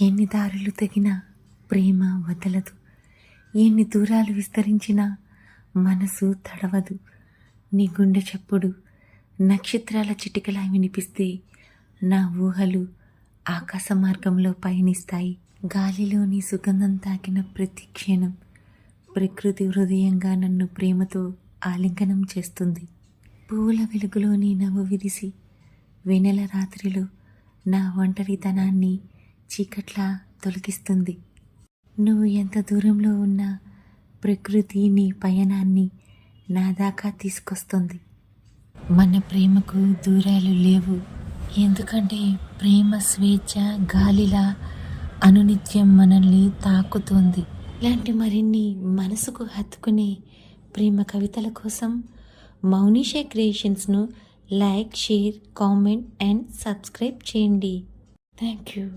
ఎన్ని దారులు తగినా ప్రేమ వదలదు. ఎన్ని దూరాలు విస్తరించినా మనసు తడవదు. నీ గుండె చప్పుడు నక్షత్రాల చిటికలా వినిపిస్తే నా ఊహలు ఆకాశ మార్గంలో పయనిస్తాయి. గాలిలోని సుగంధం తాకిన ప్రతి క్షణం ప్రకృతి హృదయంగా నన్ను ప్రేమతో ఆలింగనం చేస్తుంది. పువ్వుల వెలుగులోని నవ్వు విరిసి వెనెల రాత్రిలో నా ఒంటరితనాన్ని చీకట్లా తొలగిస్తుంది. నువ్వు ఎంత దూరంలో ఉన్నా ప్రకృతి నీ పయనాన్ని నా దాకా తీసుకొస్తుంది. మన ప్రేమకు దూరాలు లేవు. ఎందుకంటే ప్రేమ స్వేచ్ఛ గాలిలా అనునిత్యం మనల్ని తాకుతోంది. ఇలాంటి మరిన్ని మనసుకు హత్తుకునే ప్రేమ కవితల కోసం మౌనిషే క్రియేషన్స్ను like share comment and subscribe చేయండి. Thank you.